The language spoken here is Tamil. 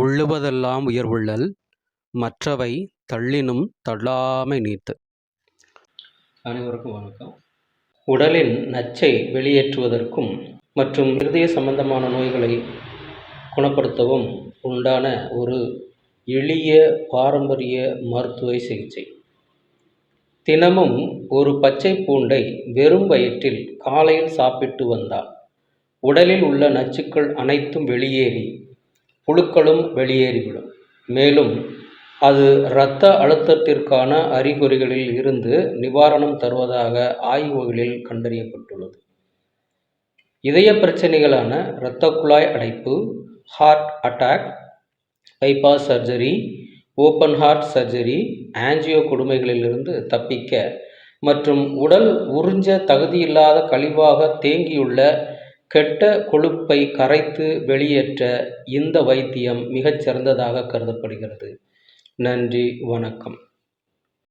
உள்ளுவதெல்லாம் உயர்வுள்ளல் மற்றவை தள்ளினும் தள்ளாமை நீத்து அனைவருக்கும் வணக்கம். உடலின் நச்சை வெளியேற்றுவதற்கும் மற்றும் இருதய சம்பந்தமான நோய்களை குணப்படுத்தவும் உண்டான ஒரு எளிய பாரம்பரிய மருத்துவ சிகிச்சை. தினமும் ஒரு பச்சை பூண்டை வெறும் வயிற்றில் காலையில் சாப்பிட்டு வந்தால் உடலில் உள்ள நச்சுக்கள் அனைத்தும் வெளியேறி புழுக்களும் வெளியேறிவிடும். மேலும் அது இரத்த அழுத்தத்திற்கான அறிகுறிகளில் இருந்து நிவாரணம் தருவதாக ஆய்வுகளில் கண்டறியப்பட்டுள்ளது. இதய பிரச்சனைகளான இரத்த குழாய் அடைப்பு heart attack bypass surgery open heart surgery angio கொடுமைகளிலிருந்து தப்பிக்க மற்றும் உடல் உறிஞ்ச தகுதியில்லாத கழிவாக தேங்கியுள்ள கெட்ட கொழுப்பை கரைத்து வெளியேற்ற இந்த வைத்தியம் மிகச் சிறந்ததாக கருதப்படுகிறது. நன்றி வணக்கம்.